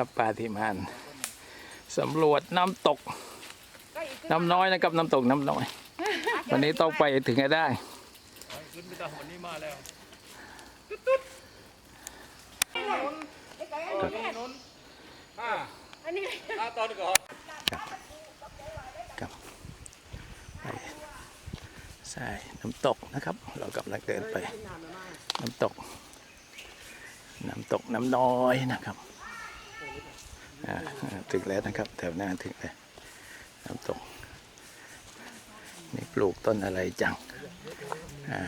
ครับปาฏิมานสำรวจน้ำตก น้ำน้อยนะครับน้ำตกน้ำน้อย วันนี้ต้องไปถึงให้ได้ขึ้นไปตาวันนี้มาแล้วอ่าอันนี้อตอนก่อนครับใช่น้ำตกนะครับ เรากำลังเดินไป น้ำตก น้ำตกน้ำน้อยนะครับ ถึงแล้วนะครับ แถวหน้าถึงแล้วน้ำตกนี่ปลูกต้นอะไรจังอ่า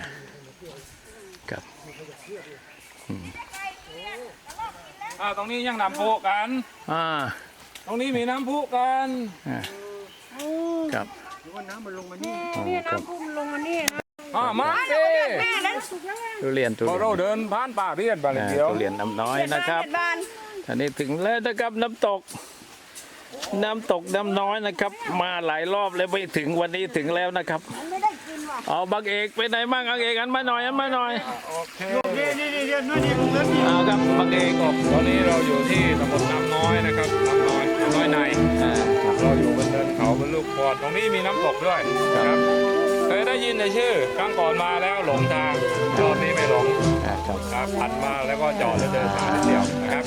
ครับอ่าตรงนี้ยังน้ำพุกัน อ่า ตรงนี้มีน้ำพุกันอ่าครับนี่น้ำพุ่มลงมานี่นะอ่ามาสิแม่นั้นสุกแล้วไงทุเรียนทุพอเรียนเราเดินผ่านป่าเรียนไปเลยอ่าเดียวทุเรียนน้ำน้อยนะครับ เจ็ดบานอันนี้ถึงแล้วนะครับน้ำตก น้ำตกน้ำน้อยนะครับ มาหลายรอบแล้วไม่ถึงวันนี้ถึงแล้วนะครับมันไม่ได้กินว่ะเอาบังเอกไปไหนบ้างบังเอกอันมาหน่อยอันมาหน่อยโอเคเอาครับบังเอกตอนนี้เราอยู่ที่ตำบลน้ำน้อยนะครับน้ำน้อยน้ำน้อยในอ่าครับเราอยู่บนเนินเขาบนลูกพอดตรงนี้มีน้ำตกด้วยนะครับเค ยได้ยินในชื่อครั้งก่อนมาแล้วหลงทางรอบนี้ไม่หลงครับครันมาแล้วก็จอดแล้วเดินมานิดเดียวนะครับ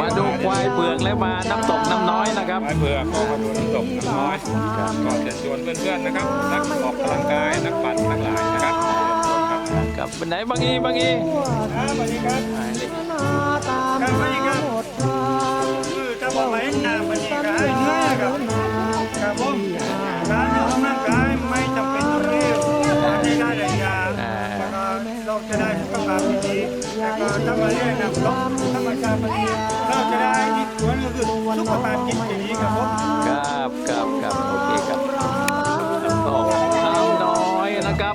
มาดูควายเผือกแล้วมาน้ำตกน้ำน้อยนะครับไม้เผือกก็มาดูน้ำตกน้ำน้อยก็เชิญชวนเพื่อนๆนะครับนักออกกำลังกายนักปั่นทั้งหลายนะครับครับไปไหนบางอีบางอีสวัสดีครับานี่ครับสวัสดีครับคือจะบอกไว้นามวันนี้ก็ให้เนื้อครับครับผม เราจะได้สุขภาพที่ดีแล้วก็ถ้ามาเรียนนะลบธรรมชาติมาเรีเราจะได้ที่สวนก็คือสุขภาพจิตที่ดีครับผมครับครับครับโอเคครับน้ำตกน้ำน้อยนะครับ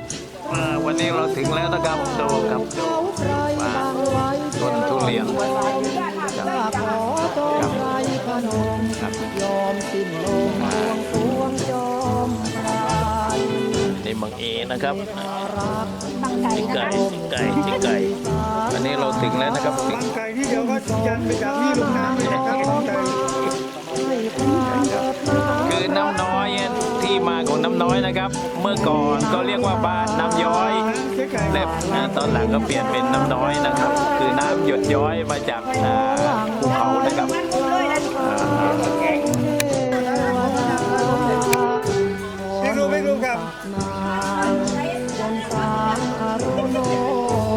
วันนี้เราถึงแล้วนะครับดูครับดู บางเอนะครับรักตั้งใจจิงนะไก่คะจิงไก่จิงไก่วันนี้เราถึงแล้วนะครับถึงไก่ที่เดียวก็ยันไปจากนี่ลงน้ำเลยนะครับไก่ให้คุณเกิดมาคือน้ำน้อยที่มาของน้ำน้อยนะครับ เมื่อก่อนก็เรียกว่าบ้านน้ำย้อยและอ่าตอนหลังก็เปลี่ยนเป็นน้ำน้อยนะครับ คือน้ำหยดย้อยมาจากอ่าภูเขานะครับ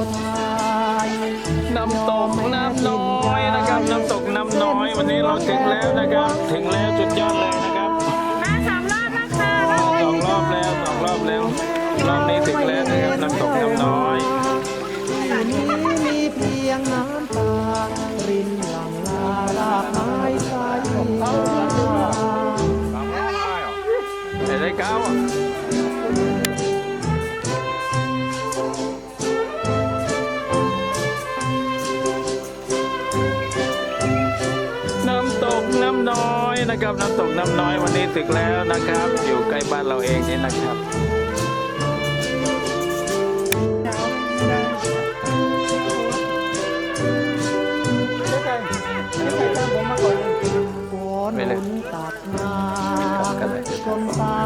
นไทยน้ำตกน้ำน้อยนะครับ น้ำตกน้ำน้อย วันนี้เราถึงแล้วนะครับ ถึงแล้วจุดยอดเลยนะครับมาสามรอบแล้วค่ะสองรอบแล้วสองรอบแล้วรอบนี้ถึงแล้วนะครับน้ำตกน้ำน้อยที่นี้มีเพียงน้ำตารินหลังลาลากไม้ใสไหนได้ก้า น้อยนะครับน้ำตกน้ำน้อยวันนี้ตึกแล้วนะครับ อยู่ใกล้บ้านเราเองนี่นะครับไปเลย ตากนาคนตา